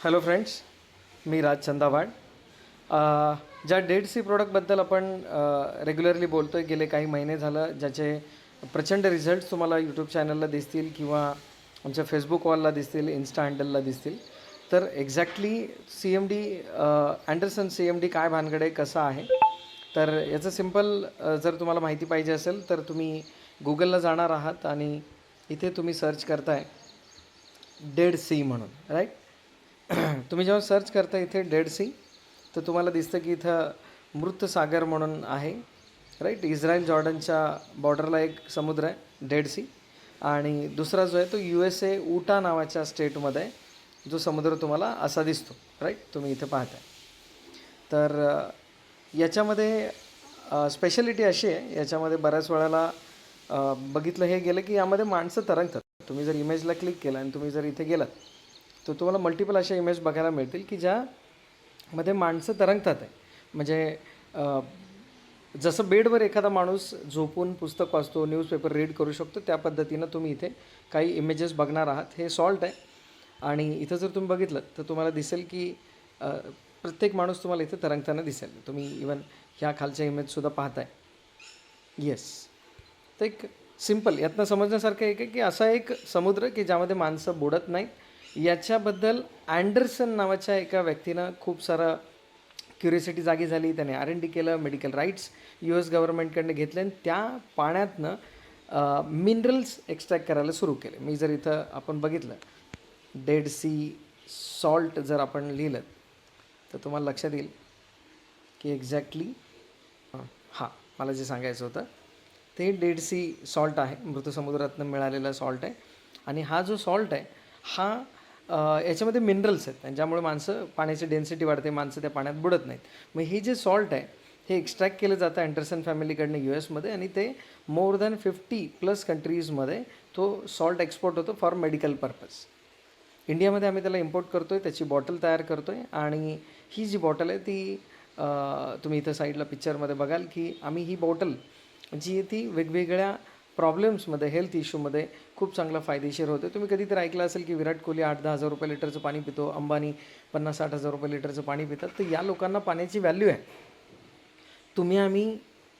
Hello friends मी राज चंदावाड. ज्या dead C प्रोडक्टबद्दल आपण regularly बोलतो आहे गेले काही महिने झालं ज्याचे प्रचंड रिझल्ट्स तुम्हाला यूट्यूब चॅनलला दिसतील किंवा आमच्या फेसबुक वॉलला दिसतील इन्स्टा हँडलला दिसतील. तर exactly C M D Anderson C M D काय भानगड आहे कसं आहे? तर याचं सिंपल जर तुम्हाला माहिती पाहिजे असेल तर तुम्ही गुगलला जाणार आहात आणि इथे तुम्ही सर्च करताय डेड सी म्हणून राईट तुम्ही जेव्हा सर्च करता इथे डेड सी तर तुम्हाला दिसतं की इथं मृत सागर म्हणून आहे राईट इस्रायल जॉर्डनच्या बॉर्डरला एक समुद्र आहे डेड सी आणि दुसरा जो आहे तो यू एस ए उटा नावाच्या स्टेटमध्ये आहे जो समुद्र तुम्हाला असा दिसतो राईट तुम्ही इथे पाहताय. तर याच्यामध्ये स्पेशालिटी अशी आहे याच्यामध्ये बऱ्याच वेळेला बघितलं हे गेलं की यामध्ये माणसं तरंगतात. तुम्ही जर इमेजला क्लिक केलं आणि तुम्ही जर इथे गेलात तर तुम्हाला मल्टिपल अशा इमेज बघायला मिळतील की ज्यामध्ये माणसं तरंगतात आहे. म्हणजे जसं बेडवर एखादा माणूस झोपून पुस्तक वाचतो न्यूजपेपर रीड करू शकतो त्या पद्धतीनं तुम्ही इथे काही इमेजेस बघणार आहात. हे सॉल्ट आहे. आणि इथं जर तुम्ही बघितलं तर तुम्हाला दिसेल की प्रत्येक माणूस तुम्हाला इथे तरंगताना दिसेल. तुम्ही इवन ह्या खालच्या इमेजसुद्धा पाहताय. येस तर एक सिंपल यातनं समजण्यासारखं एक आहे की असा एक समुद्र की ज्यामध्ये माणसं बुडत नाहीत. याच्याबद्दल अँडरसन नावाच्या एका व्यक्तीनं खूप सारं क्युरिसिटी जागी झाली. त्याने आर एन डी केलं मेडिकल राईट्स यू एस गव्हर्नमेंटकडनं घेतले आणि त्या पाण्यातनं मिनरल्स एक्स्ट्रॅक्ट करायला सुरू केले. मी जर इथं आपण बघितलं डेड सी सॉल्ट जर आपण लिहिलं तर तुम्हाला लक्षात येईल की एक्झॅक्टली हां मला जे सांगायचं होतं ते डेड सी सॉल्ट आहे. मृत समुद्रातनं मिळालेला सॉल्ट आहे. आणि हा जो सॉल्ट आहे हा याच्यामध्ये मिनरल्स आहेत. आणि ज्यामुळे माणसं पाण्याची डेन्सिटी वाढते माणसं त्या पाण्यात बुडत नाहीत. मग हे जे सॉल्ट आहे हे एक्स्ट्रॅक्ट केलं जातं अँडरसन फॅमिलीकडनं यू एसमध्ये आणि ते मोर दॅन फिफ्टी प्लस कंट्रीजमध्ये तो सॉल्ट एक्सपोर्ट होतो फॉर मेडिकल पर्पज इंडियामध्ये आम्ही त्याला इम्पोर्ट करतो आहे त्याची बॉटल तयार करतो आहे आणि ही जी बॉटल आहे ती तुम्ही इथं साईडला पिक्चरमध्ये बघाल की आम्ही ही बॉटल जी आहे ती वेगवेगळ्या प्रॉब्लेम्समध्ये हेल्थ इश्यूमध्ये खूप चांगला फायदेशीर होते तुम्ही कधीतरी ऐकलं असेल की विराट कोहली आठ दहा हजार रुपये लिटरचं पाणी पितो अंबानी पन्नास साठ हजार रुपये लिटरचं पाणी पितात. तर या लोकांना पाण्याची व्हॅल्यू आहे. तुम्ही आम्ही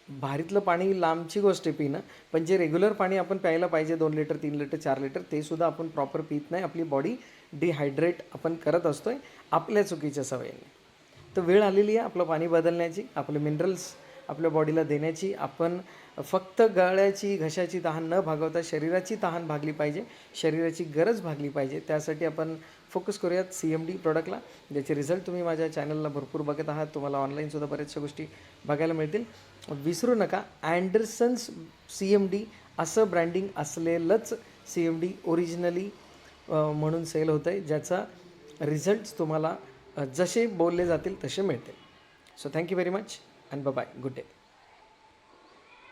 भारीतलं पाणी लांबची गोष्ट आहे पिणं पण जे रेग्युलर पाणी आपण प्यायला पाहिजे दोन लिटर तीन लिटर चार लिटर ते सुद्धा आपण प्रॉपर पित नाही. आपली बॉडी डिहायड्रेट आपण करत असतो आहे आपल्या चुकीच्या सवयीने. तर वेळ आलेली आहे आपलं पाणी बदलण्याची आपले मिनरल्स आपल्या बॉडीला देण्याची आपण फक्त गळ्याची घशाची तहान न भागवता शरीराची तहान भागली पाहिजे शरीराची गरज भागली पाहिजे. त्यासाठी आपण फोकस करूयात सी एम डी प्रोडक्टला ज्याचे रिझल्ट तुम्ही माझ्या चॅनलला भरपूर बघत आहात. तुम्हाला ऑनलाईनसुद्धा बऱ्याचशा गोष्टी बघायला मिळतील. विसरू नका. अँडरसन्स सी एम डी असं ब्रँडिंग असलेलंच सी एम डी ओरिजिनली म्हणून सेल होतं आहे ज्याचा रिझल्ट्स तुम्हाला जसे बोलले जातील तसे मिळतील. So thank you very much and bye bye. Good day.